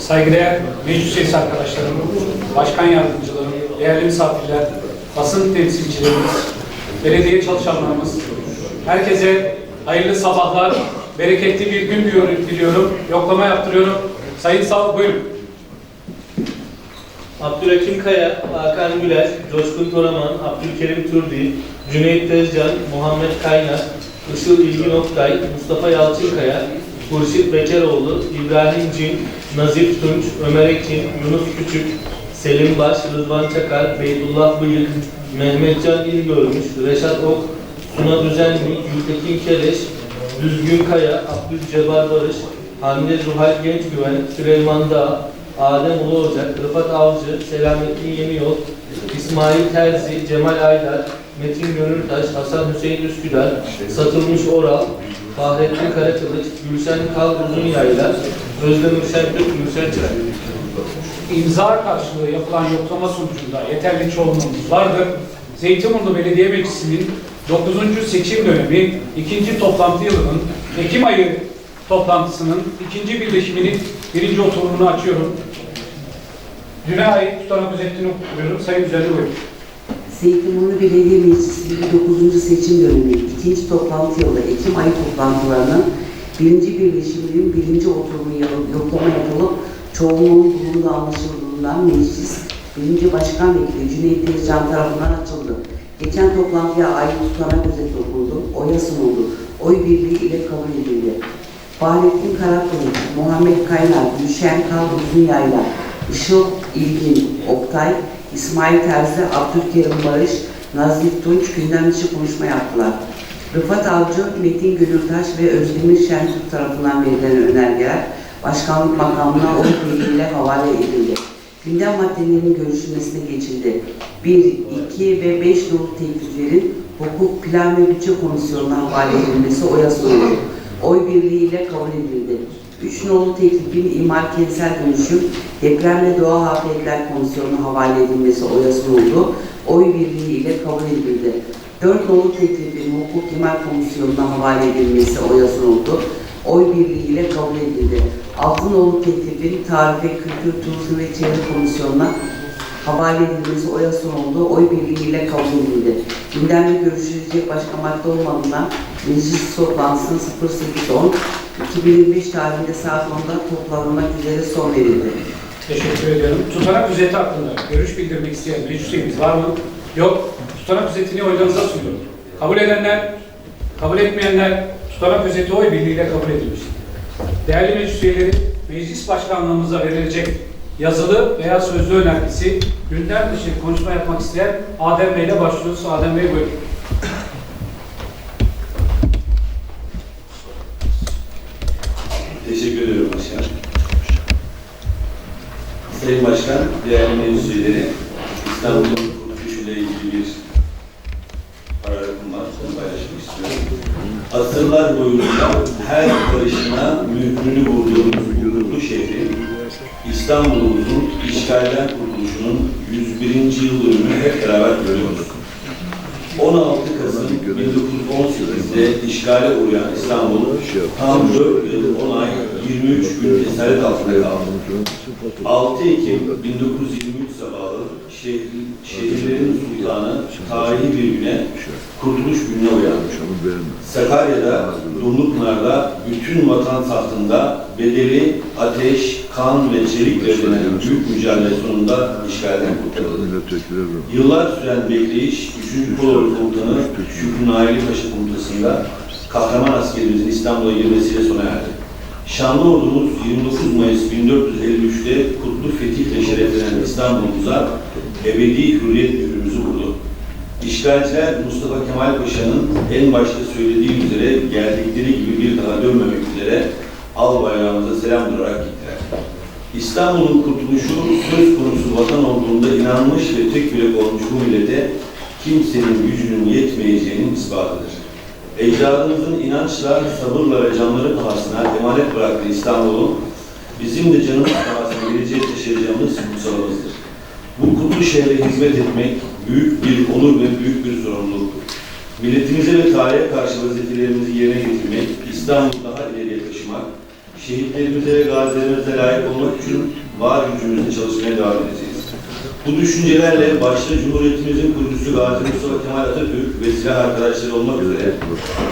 saygıdeğer meclis üyesi arkadaşlarım, başkan yardımcılarım, değerli misafirler, basın temsilcilerimiz, belediye çalışanlarımız, herkese hayırlı sabahlar, bereketli bir gün diliyorum, yoklama yaptırıyorum. Sayın Sağ buyurun. Abdülhakim Kaya, Hakan Güler, Coşkun Toraman, Abdülkerim Turdi, Cüneyt Tezcan, Muhammed Kaynak, Işıl İlgin Oktay, Mustafa Yalçınkaya, Hurşit Bekeroğlu, İbrahim Cin, Nazif Tunç, Ömer Ekin, Yunus Küçük, Selim Baş, Rıdvan Çakar, Beydullah Bıyık, Mehmetcan İlgörmüş, Reşat Ok, Suna Düzenli, Gültekin Keleş, Düzgün Kaya, Abdülcebbar Barış, Hande Zuhal Gençgüven, Süleyman Dağ, Adem Ulu Ocak, Rıfat Avcı, Selamettin Yeniyol, İsmail Terzi, Cemal Aydar, Metin Gönültaş, Hasan Hüseyin Üsküdar, Satılmış Oral, Fahrettin Karakılıç, Gülşen Kal Uzunyaylar, Özdemir Şentürk, Gülşen Çırak. İmza karşılığı yapılan yoklama sonucunda yeterli çoğunluğumuz vardır. Zeytinburnu Belediye Meclisi'nin 9. seçim dönemi ikinci toplantı yılının Ekim ayı toplantısının ikinci birleşiminin birinci oturumunu açıyorum. Düne ait tutanak özetini okuyorum. Sayın Düzenli buyurun. Zeytinburnu Belediye Meclisi'nin 9. seçim dönemi ikinci toplantı yılı Ekim ayı toplantılarının birinci birleşiminin birinci oturumu yoklama yapılıp çoğunluğun durumunda anlaşıldığından meclis birinci başkan vekili Cüneyt Tezcan tarafından açıldı. Geçen toplantıya ait tutanak özeti okundu, oya sunuldu, oy birliği ile kabul edildi. Fahrettin Karakılıç, Muhammed Kaynar, Gülşen Kal Uzunyayla, Işıl İlgin, Oktay, İsmail Terzi, Abdülkerim Barış, Nazif Tunç gündem dışı konuşma yaptılar. Rıfat Avcı, Metin Gönültaş ve Özdemir Şentürk tarafından verilen önergeler başkanlık makamına oy birliğiyle havale edildi. Gündem maddelerinin görüşülmesine geçildi. 1, 2 ve 5 nolu tekliflerin Hukuk, Plan ve Bütçe Komisyonu'na havale edilmesi oya sunuldu. Oy birliğiyle kabul edildi. 3 nolu teklifin imar kentsel dönüşüm, deprem ve doğal afetler komisyonuna havale edilmesi oya sunuldu. Oy birliği ile kabul edildi. 4 nolu teklifin hukuk imar komisyonuna havale edilmesi oya sunuldu. Oy birliği ile kabul edildi. 6 nolu teklifin tarife, kültür, turizm ve çevre komisyonuna havale edilmesi oya sunuldu. Oy birliği ile kabul edildi. Gündemde görüşülecek başka madde olmadığından meclis toplantısının 08.10 2025 tarihinde saat 10'da toplanmak üzere son verildi. Teşekkür ediyorum. Tutanak özeti hakkında görüş bildirmek isteyen üyemiz var mı? Yok. Tutanak özetini oylarınıza sunuyorum. Kabul edenler, kabul etmeyenler tutanak özeti oy birliğiyle kabul edilmiştir. Değerli meclis üyeleri, meclis başkanlığımıza verilecek yazılı veya sözlü önergesi gündem dışı konuşma yapmak isteyen Adem Bey ile başlıyoruz. Adem Bey buyurun. Teşekkür ediyorum başkan. Sayın Başkan, değerli meclis üyeleri, İstanbul'un kurtuluşuyla ilgili bir paragrafım var, onu paylaşmak istiyorum. Asırlar boyunca her barışına mülkünü vurduğumuz gururlu şehri, İstanbul'umuzun işgalden kurtuluşunun 101. yıl dönümünü hep beraber görüyoruz. 16 Kasım 1918'de işgale uğrayan İstanbul tam 4 yıl 10 ay 23 gün esaret altında kaldı. 6 Ekim 1923 sabahı şehir, şehirlerin sultanı tarihi bir güne, kurtuluş gününe uyandı. Sakarya'da, Dumlupınar'da bütün vatan tahtında bedeli ateş, kan ve çelik verilen büyük mücadele sonunda işgalden kurtarıldı. Yıllar süren bekleyiş 3. Kolordu Komutanı Şükrü Naili Paşa komutasında kahraman askerimizin İstanbul'a girmesiyle sona erdi. Şanlı ordumuz 29 Mayıs 1453'te kutlu fetihle şereflenen İstanbul'umuza ebedi hürriyet mührümüzü vurdu. İşgalciler Mustafa Kemal Paşa'nın en başta söylediği üzere geldikleri gibi bir daha dönmemek üzere al bayrağımıza selam durarak gittiler. İstanbul'un kurtuluşu söz konusu vatan olduğunda inanmış ve tek yürek olmuş bu millete kimsenin gücünün yetmeyeceğinin ispatıdır. Ecdadımızın inançla, sabırla ve canları pahasına emanet bıraktığı İstanbul'un bizim de canımız pahasına geleceğe taşıyacağımız kutsalımızdır. Bu kutlu şehre hizmet etmek büyük bir onur ve büyük bir sorumluluktur. Milletimize ve tarihe karşı vazifelerimizi yerine getirmek, İstanbul'u daha ileriye taşımak, şehitlerimize ve gazilerimize layık olmak için var gücümüzle çalışmaya devam edeceğiz. Bu düşüncelerle başta Cumhuriyetimizin kurucusu Gazi Mustafa Kemal Atatürk ve silah arkadaşları olmak üzere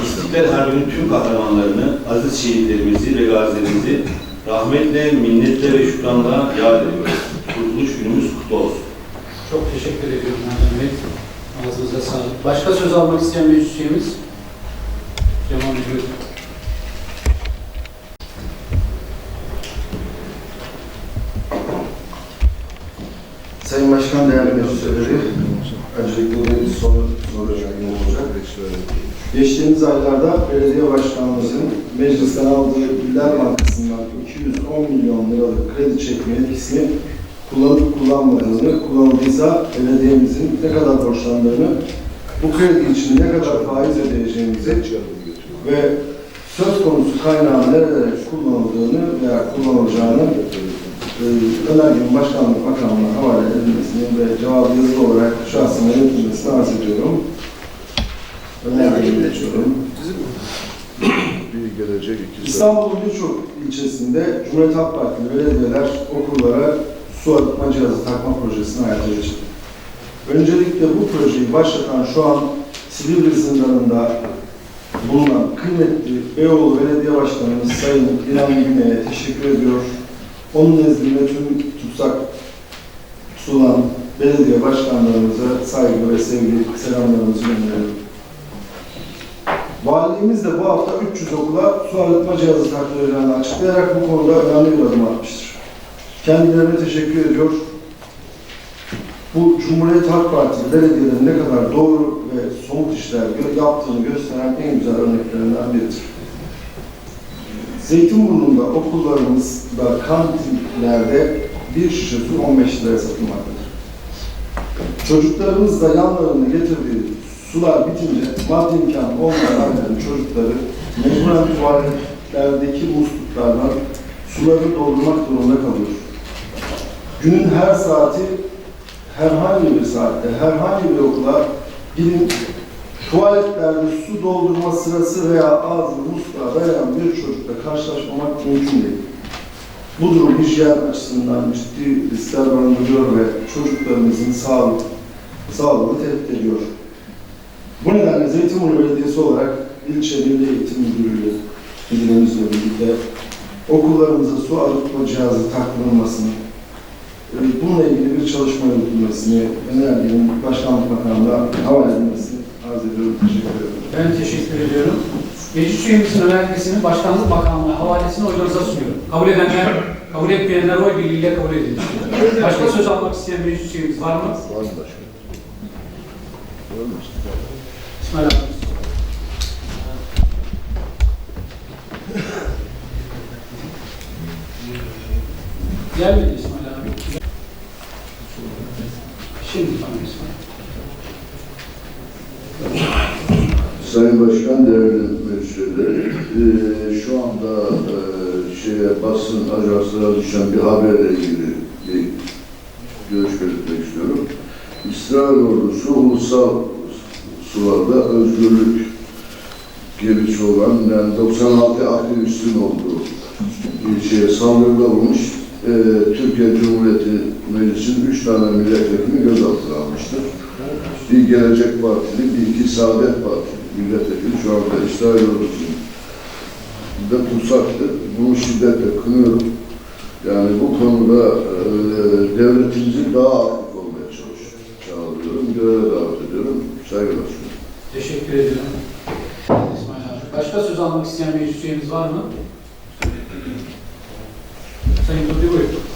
İstiklal Harbi'nin tüm kahramanlarını, aziz şehitlerimizi ve gazilerimizi rahmetle, minnetle ve şükranla yad ediyoruz. Kurtuluş günümüz kutlu olsun. Çok teşekkür ediyorum Erdem Bey. Ağzınıza sağlık. Başka söz almak isteyen meclis üyemiz? Cemal Bey. Sayın Başkan, değerli meclis üyeleri, öncelikle bir soru soracağım olacak. Geçtiğimiz aylarda belediye başkanımızın meclisten aldığı Güller Bankası'ndan 210 milyon liralık kredi çekme yetkisini kullanıp kullanmadığını, kullanıldıysa belediyemizin ne kadar borçlandığını, bu kredi için ne kadar faiz ödeyeceğimizi ve söz konusu kaynağın nerelere kullanıldığını veya kullanılacağını önergenin başkanlık makamına havale edilmesini ve cevabı yazılı olarak şahsıma iletilmesini arz ediyorum. Önergeyi geçiyorum. Bir gelecek. İstanbul'un birçok ilçesinde Cumhuriyet Halk Partili belediyeler okullara su arıtma cihazı takma projesini hayata geçirdi. Öncelikle bu projeyi başlatan şu an Silivri zindanında bulunan kıymetli Beyoğlu Belediye Başkanımız Sayın İlhan Güney'e teşekkür ediyor. Onun nezdinde tüm tutsak tutulan belediye başkanlarımıza saygı ve sevgi selamlarımızı gönderiyorum. Valiliğimiz de bu hafta 300 okula su arıtma cihazı taktıracağını açıklayarak bu konuda önemli bir adım atmıştır. Kendilerine teşekkür ediyor. Bu Cumhuriyet Halk Partili belediyelerin ne kadar doğru ve somut işler yaptığını gösteren en güzel örneklerinden biridir. Zeytinburnu'nda okullarımızda kantinlerde bir şişe su 15 liraya satılmaktadır. Çocuklarımız da yanlarında getirdiği sular bitince maddi imkan olmayan ailelerin çocukları mecburen tuvaletlerdeki musluklardan suları doldurmak durumunda kalıyor. Günün her saati herhangi bir saatte, herhangi bir okula gidin tuvaletlerde su doldurma sırası veya ağzını musluğa dayayan bir çocukla karşılaşmamak mümkün değil. Bu durum hijyen açısından ciddi riskler barındırıyor ve çocuklarımızın sağlık, sağlığını tehdit ediyor. Bu nedenle Zeytinburnu Belediyesi olarak ilçe milli eğitim müdürlüğü müdürümüzle birlikte okullarımıza su arıtma cihazı takılmasını, e, bununla ilgili bir çalışma yürütülmesini, önergenin başkanlık makamına havale edilmesini arz ediyorum. Teşekkür ederim. Ben teşekkür ediyorum. Meclis üyemizin önergesinin başkanlık makamına havalesini oylarınıza sunuyorum. Kabul edenler, kabul etmeyenler oy birliğiyle kabul edilir. Başka söz almak isteyen meclis üyemiz var mı? Var mı başka? Var mı? İsmail abi. Gelmedi İsmail abi. Şimdi tamam İsmail. Sayın Başkan, değerli meclis üyeleri, eee, şu anda eee, şeye, basın ajanslara düşen bir haberle ilgili bir görüş belirtmek istiyorum. İsrail ordusu ulusal sularda özgürlük gemisi olan yani 96 aktivistin olduğu bir şeye saldırıda olmuş. Eee, Türkiye Cumhuriyeti Meclisi'nin üç tane milletvekilini gözaltına almıştır. Bir Gelecek Partili, bir iki Saadet Partili milletvekili şu anda İsrail ordusunun da tutsaktır. Bunu şiddetle kınıyorum. Yani bu konuda e, devletimizi daha aktif olmaya çalışıyorum. Çağırıyorum, göreve davet ediyorum. Saygılar sunuyorum. Teşekkür ediyorum. İsmail. Başka söz almak isteyen meclis üyemiz var mı? Sayın Durdu buyurun.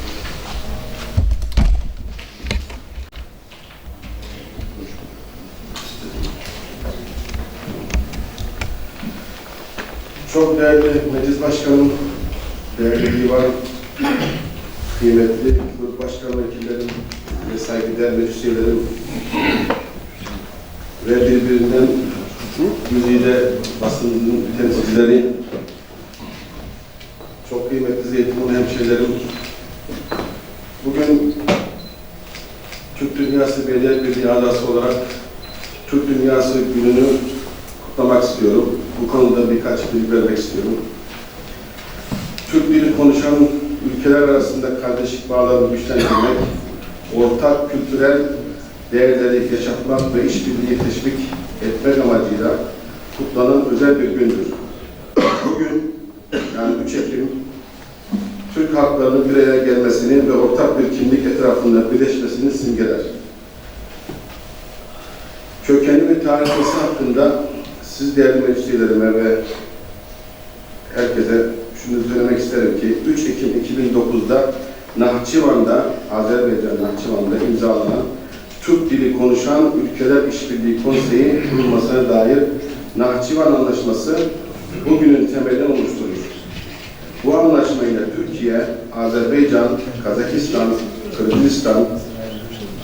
Çok değerli meclis başkanım, değerli divan, kıymetli grup başkan vekillerim ve saygıdeğer meclis üyelerim ve birbirinden güzide basının temsilcileri, çok kıymetli Zeytinburnu hemşehrilerim. Bugün Türk Dünyası Belediye Birliği adası olarak Türk Dünyası gününü kutlamak istiyorum. Bu konuda birkaç bilgi vermek istiyorum. Türk dili konuşan ülkeler arasında kardeşlik bağlarını güçlendirmek, ortak kültürel değerleri yaşatmak ve işbirliği teşvik etmek amacıyla kutlanan özel bir gündür. Bugün, yani 3 Ekim, Türk halklarının bir araya gelmesini ve ortak bir kimlik etrafında birleşmesini simgeler. Kökeni ve tarihçesi hakkında siz değerli meclis ve herkese şunu söylemek isterim ki 3 Ekim 2009'da Nahçıvan'da, Azerbaycan Nahçıvan'da imzalanan Türk dili konuşan ülkeler işbirliği konseyi kurulmasına dair Nahçıvan Anlaşması bugünün temelini oluşturur. Bu anlaşmayla Türkiye, Azerbaycan, Kazakistan, Kırgızistan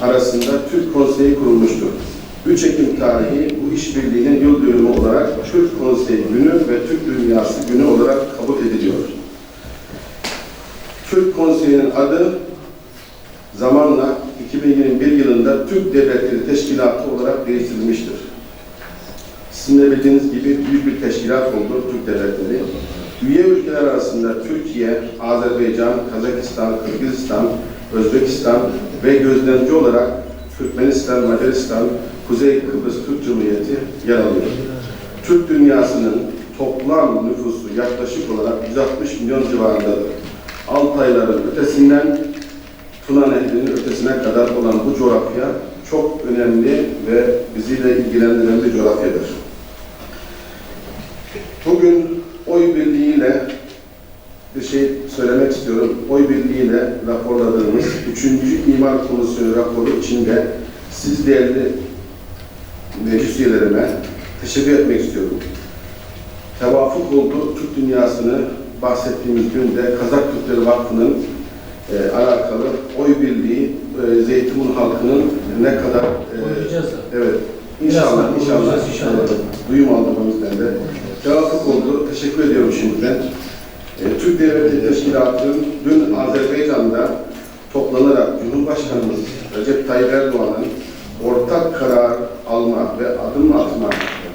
arasında Türk Konseyi kurulmuştur. 3 Ekim tarihi bu işbirliğinin yıl dönümü olarak Türk Konseyi Günü ve Türk Dünyası Günü olarak kabul ediliyor. Türk Konseyi'nin adı zamanla 2021 yılında Türk Devletleri Teşkilatı olarak değiştirilmiştir. Sizin de bildiğiniz gibi büyük bir teşkilat oldu Türk Devletleri. Üye ülkeler arasında Türkiye, Azerbaycan, Kazakistan, Kırgızistan, Özbekistan ve gözlemci olarak Türkmenistan, Macaristan, Kuzey Kıbrıs Türk Cumhuriyeti yer alıyor. Türk dünyasının toplam nüfusu yaklaşık olarak 160 milyon civarındadır. Altayların ötesinden Tuna Nehri'nin ötesine kadar olan bu coğrafya çok önemli ve biziyle ilgilendiren bir coğrafyadır. Bugün oy birliğiyle bir şey söylemek istiyorum. Oy birliğiyle raporladığımız 3. İmar Komisyonu raporu içinde siz değerli meclis üyelerime teşekkür etmek istiyorum. Tevafuk oldu Türk dünyasını bahsettiğimiz günde Kazak Türkleri Vakfı'nın e, alakalı oy birliği e, Zeytinburnu halkının ne kadar e, da. evet inşallah inşallah, inşallah. e, duyum yüzden de. Tevafuk oldu. Teşekkür ediyorum şimdiden. E, Türk Devleti Teşkilatı'nın dün Azerbaycan'da toplanarak Cumhurbaşkanımız Recep Tayyip Erdoğan'ın ortak karar alma ve adım atma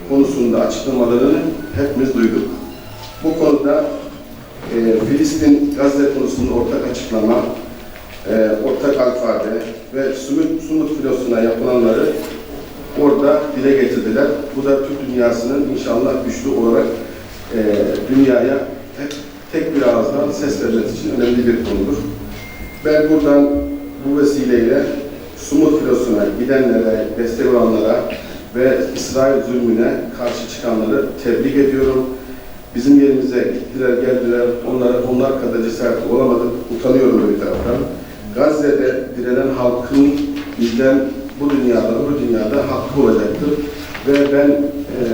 konusunda açıklamalarını hepimiz duyduk. Bu konuda e, Filistin Gazze konusunda ortak açıklama, e, ortak alfabe ve Sumut, Sumut filosuna yapılanları orada dile getirdiler. Bu da Türk dünyasının inşallah güçlü olarak e, dünyaya hep tek bir ağızdan ses vermesi için önemli bir konudur. Ben buradan bu vesileyle Sumut filosuna gidenlere, destek olanlara ve İsrail zulmüne karşı çıkanları tebrik ediyorum. Bizim yerimize gittiler, geldiler. Onlar, onlar kadar cesaretli olamadık. Utanıyorum bir taraftan. Gazze'de direnen halkın bizden bu dünyada, bu dünyada hakkı olacaktır. Ve ben e,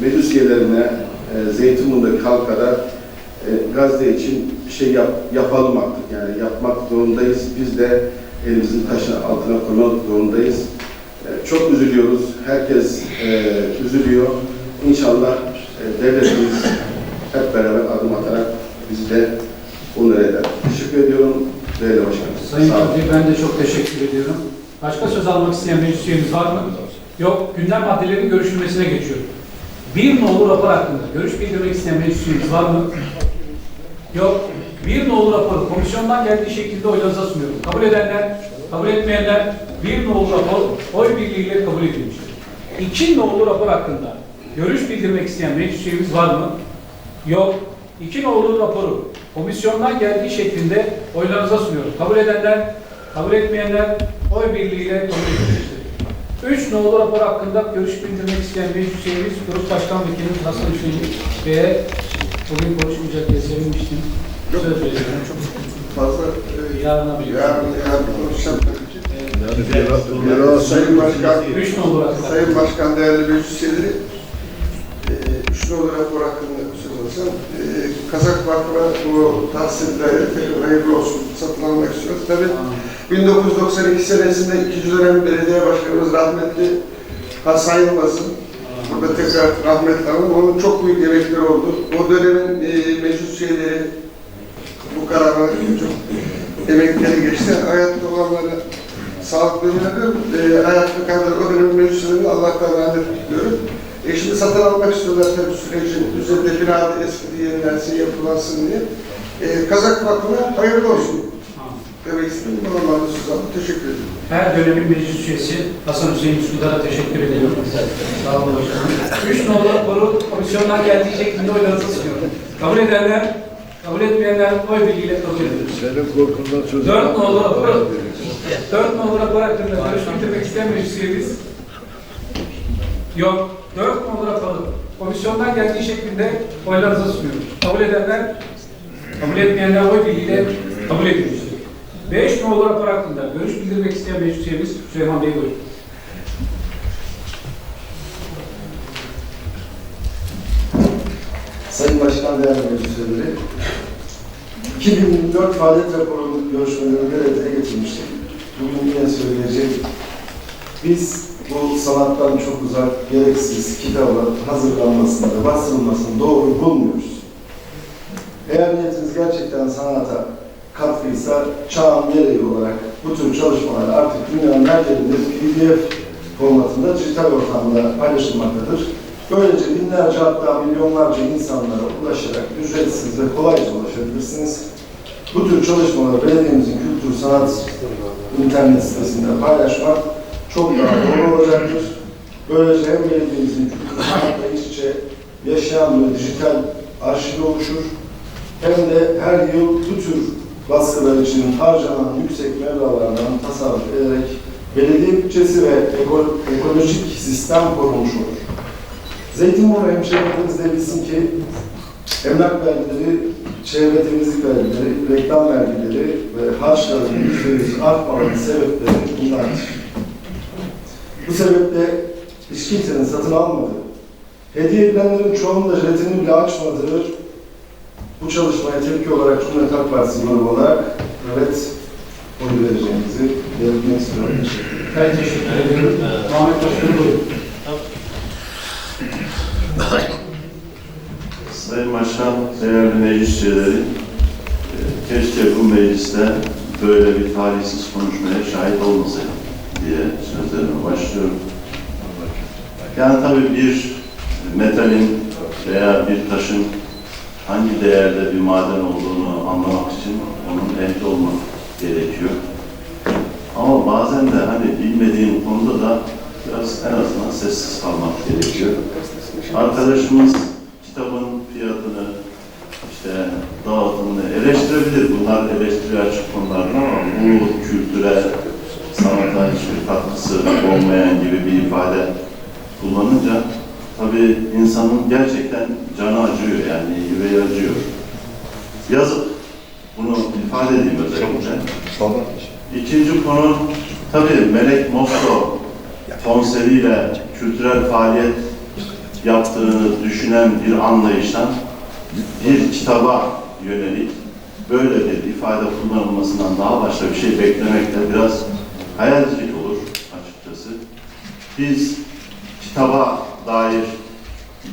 meclis üyelerine, e, Zeytinburnu'ndaki halka da e, Gazze için bir şey yap, yapalım artık. Yani yapmak zorundayız. Biz de elimizin taşın altına koymak zorundayız. E, çok üzülüyoruz. Herkes e, üzülüyor. İnşallah e, devletimiz hep beraber adım atarak bizi de onur eder. Teşekkür ediyorum. Değerli Başkanım. Sayın. Kadir ben de çok teşekkür ediyorum. Başka söz almak isteyen meclis üyemiz var mı? Yok. Gündem maddelerinin görüşülmesine geçiyorum. Bir nolu rapor hakkında görüş bildirmek isteyen meclis üyemiz var mı? Yok. Bir nolu rapor komisyondan geldiği şekilde oylarınıza sunuyorum. Kabul edenler, kabul etmeyenler bir nolu rapor oy birliğiyle kabul edilmiştir. İki nolu rapor hakkında görüş bildirmek isteyen meclis üyemiz var mı? Yok. İki nolu raporu komisyondan geldiği şeklinde oylarınıza sunuyorum. Kabul edenler, kabul etmeyenler oy birliğiyle kabul edilmiştir. Üç nolu rapor hakkında görüş bildirmek isteyen meclis üyemiz Grup Başkan Vekili Hasan Hüseyin Bey'e bugün konuşmayacak diye sevinmiştim. Söz veriyorum. Fazla Yarına bir yarın yarın konuşacağım. Biraz Sayın Başkan. Sayın Başkan değerli meclis üyeleri, e, üç nolu rapor hakkında söz alacağım. E, Kazak Vakfı'na bu tahsilleri tekrar hayırlı olsun satın almak istiyoruz. Tabii 1992 senesinde ikinci dönem belediye başkanımız rahmetli Hasan Yılmaz'ın burada tekrar rahmetli anım. Onun çok büyük emekleri oldu. O dönemin e, meclis üyeleri bu karara çok emekleri geçti. Hayatta olanları sağlıklı ömürlü, e, hayatta kaldığı o dönemin meclis üyelerine Allah'tan rahmet diliyorum. E şimdi satın almak istiyorlar tabii sürecin üzerinde binada eskidi yenilensin, yapılansın diye. e, Kazak Vakfı'na hayırlı olsun demek istedim. Normalde Suzan. Teşekkür ederim. Her dönemin meclis üyesi Hasan Hüseyin Üsküdar'a teşekkür ediyorum. Sağ olun başkanım. Üç nolu raporu komisyondan geldiği şeklinde oylarınıza sunuyorum. Kabul edenler, kabul etmeyenler oy birliğiyle kabul edilir. Senin korkundan sözü Dört nolu rapor, dört nolu rapor hakkında görüş bildirmek isteyen meclis üyemiz yok. Dört nolu raporu komisyondan geldiği şeklinde oylarınıza sunuyorum. Kabul edenler, kabul etmeyenler oy birliğiyle kabul edilir. Beş nolu rapor hakkında görüş bildirmek isteyen meclis üyemiz Süleyman Bey buyurun. Sayın Başkan değerli meclis üyeleri, 2004 faaliyet raporu görüşmelerinde dile getirmiştik. Bugün yine söyleyeceğim. Biz bu sanattan çok uzak, gereksiz kitabın hazırlanmasında, bastırılmasını doğru bulmuyoruz. Eğer niyetiniz gerçekten sanata katkıysa çağın gereği olarak bu tür çalışmalar artık dünyanın her yerinde PDF formatında dijital ortamda paylaşılmaktadır. Böylece binlerce hatta milyonlarca insanlara ulaşarak ücretsiz ve kolayca ulaşabilirsiniz. Bu tür çalışmaları belediyemizin kültür sanat internet sitesinde paylaşmak çok daha doğru olacaktır. Böylece hem belediyemizin kültür sanatla iç içe yaşayan ve dijital arşivi oluşur, hem de her yıl bu tür baskılar için harcanan yüksek meblağlardan tasarruf ederek belediye bütçesi ve eko- ekolojik sistem korunmuş olur. Zeytinburnu hemşehrilerimiz de bilsin ki emlak vergileri, çevre temizlik vergileri, reklam vergileri ve harçların yüzde artmaların sebepleri bunlardır. Bu sebeple hiç kimsenin satın almadığı, hediye edilenlerin çoğunun da jiletini bile açmadığı bu çalışmaya tepki olarak Cumhuriyet Halk Partisi olarak evet oy vereceğimizi belirtmek istiyorum. Ederim. Ben teşekkür ediyorum. Muhammed Başkanım buyurun. Sayın Başkan, değerli meclis üyeleri, e, keşke bu mecliste böyle bir talihsiz konuşmaya şahit olmasaydım diye sözlerime başlıyorum. Yani tabii bir metalin veya bir taşın hangi değerde bir maden olduğunu anlamak için onun ehli olmak gerekiyor. Ama bazen de hani bilmediğin konuda da biraz en azından sessiz kalmak gerekiyor. Arkadaşımız kitabın fiyatını, işte dağıtımını eleştirebilir. Bunlar eleştiri açık konulardır ama bu kültüre, sanata hiçbir katkısı olmayan gibi bir ifade kullanınca tabii insanın gerçekten canı acıyor yani yüreği acıyor. Yazık. Bunu ifade edeyim özellikle. İkinci konu tabii Melek Mosto konseriyle kültürel faaliyet yaptığını düşünen bir anlayıştan bir kitaba yönelik böyle bir ifade kullanılmasından daha başka bir şey beklemek de biraz hayalcilik olur açıkçası. Biz kitaba dair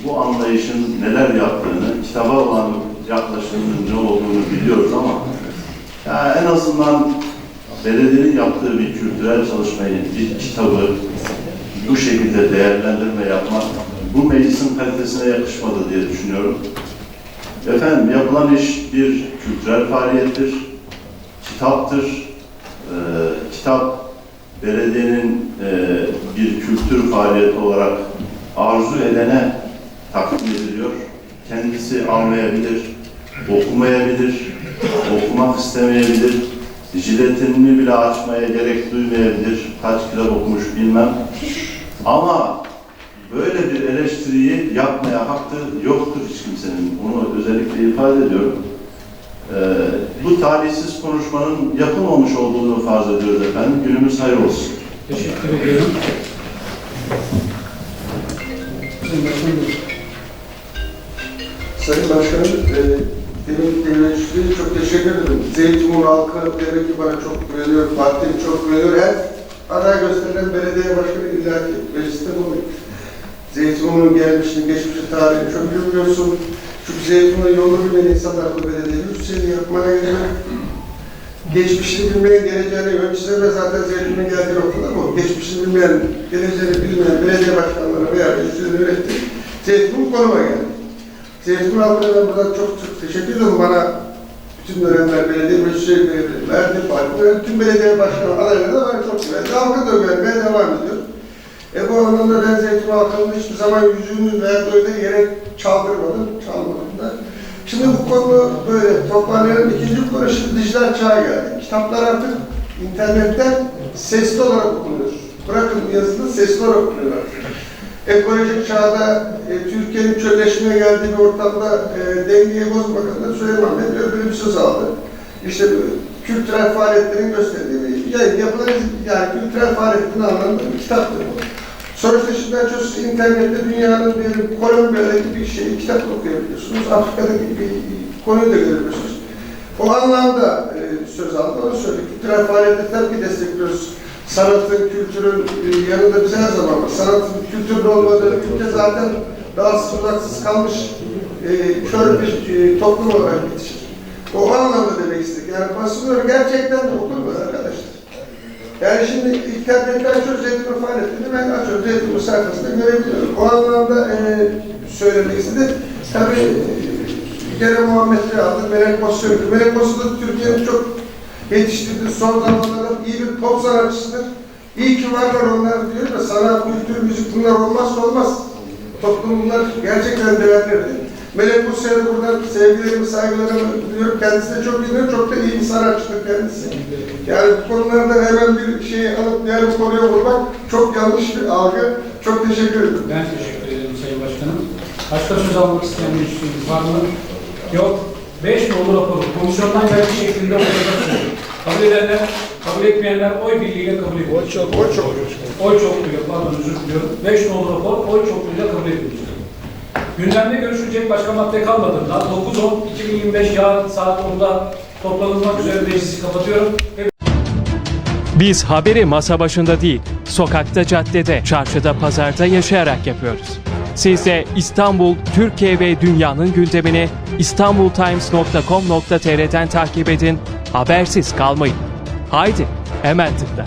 bu anlayışın neler yaptığını, kitaba olan yaklaşımının ne olduğunu biliyoruz ama ya en azından belediyenin yaptığı bir kültürel çalışmayı, bir kitabı bu şekilde değerlendirme yapmak bu meclisin kalitesine yakışmadı diye düşünüyorum. Efendim yapılan iş bir kültürel faaliyettir, kitaptır. Ee, kitap belediyenin e, bir kültür faaliyeti olarak arzu edene takdim ediliyor. Kendisi almayabilir, okumayabilir, okumak istemeyebilir, jiletini bile açmaya gerek duymayabilir, kaç kitap okumuş bilmem. Ama böyle bir eleştiriyi yapmaya hakkı yoktur hiç kimsenin. Bunu özellikle ifade ediyorum. Ee, bu talihsiz konuşmanın yapılmamış olduğunu farz ediyoruz efendim. Günümüz hayır olsun. Teşekkür ediyorum. Sayın Başkanım e, demin devletçiliğe çok teşekkür ederim. Zeytinburnu halkı demek ki bana çok güveniyor, partim çok güveniyor. Her aday gösterilen belediye başkanı illaki mecliste bulunuyor. Zeytinburnu'nun gelmişini, geçmişi, tarihini çok iyi biliyorsun. Çünkü Zeytinburnu yolunu bilmeyen insanlar bu belediyeyi üst seviye yapmaya geliyor. Geçmişini bilmeyen, geleceğini öncesinde de zaten Zeytinburnu'nun geldiği noktada bu. Geçmişini bilmeyen, geleceğini bilmeyen belediye başkanları veya meclisleri yönetti. Zeytinburnu konuma geldi. Zeytinburnu halkına ben buradan çok çok teşekkür ederim bana bütün dönemler belediye meclisleri verdi, parti. Tüm belediye başkanı adayları da bana çok güvendi. Halka da güvenmeye devam ediyor. E bu anlamda ben Zeytin halkının hiçbir zaman yüzünü veya böyle yere çaldırmadım, çalmadım da. Şimdi bu konu böyle toparlayalım. İkinci konu şimdi dijital çağa geldi. Kitaplar artık internetten sesli olarak okunuyor. Bırakın yazılı sesli olarak okunuyor artık. Ekolojik çağda e, Türkiye'nin çölleşmeye geldiği bir ortamda e, dengeyi bozmak adına Süleyman Bey böyle bir söz aldı. İşte kültürel faaliyetlerin gösterdiği bir yayın yapılan yani kültürel faaliyetlerin anlamında bir kitaptır bu. Ben çok internette dünyanın bir Kolombiya'daki bir şeyi kitap okuyabiliyorsunuz. Afrika'daki bir konuyu da görebiliyorsunuz. O anlamda e, söz aldı, onu söyledi. Kültürel faaliyeti tabii ki destekliyoruz. Sanatın, kültürün e, yanında biz her zaman var. Sanatın, kültürün olmadığı ülke zaten rahatsız, uzaksız kalmış e, kör bir e, toplum olarak yetişir. O anlamda demek istedik. Yani basılıyor gerçekten de okunmuyor arkadaşlar. Yani şimdi internetten açıyoruz Zeytinburnu faaliyetlerini ben açıyorum Zeytinburnu sayfasında görebiliyorum. O anlamda e, söylemek istedim. Tabii e, gene Muhammed aldı, Melek Boz söyledi. Melek Boz da Türkiye'nin çok yetiştirdiği son zamanlarda iyi bir pop sanatçısıdır. İyi ki varlar onlar diyor da sanat, kültür, müzik bunlar olmazsa olmaz. Toplum bunlar gerçekten değerleri. Melek Buse'ye buradan sevgilerimi, saygılarımı diliyorum. Kendisi de çok iyi, çok da iyi bir sanatçıdır kendisi. Yani bu konularda hemen bir şeyi alıp diğer bir konuya vurmak çok yanlış bir algı. Çok teşekkür ederim. Ben teşekkür ederim Sayın Başkanım. Başka söz almak isteyen meclisimiz var mı? Yok. Beş nolu raporu komisyondan geldiği şeklinde ortada sunuyor. Kabul edenler, kabul etmeyenler oy birliğiyle kabul ediyor. Oy çok. O çok. Oy çokluğuyla, pardon özür diliyorum. Beş nolu rapor oy çokluğuyla kabul edilmiştir. Gündemde görüşülecek başka madde kalmadığından 9-10-2025 yarın saat 10'da toplanılmak üzere meclisi kapatıyorum. Biz haberi masa başında değil, sokakta, caddede, çarşıda, pazarda yaşayarak yapıyoruz. Siz de İstanbul, Türkiye ve dünyanın gündemini istanbultimes.com.tr'den takip edin, habersiz kalmayın. Haydi, hemen tıkla.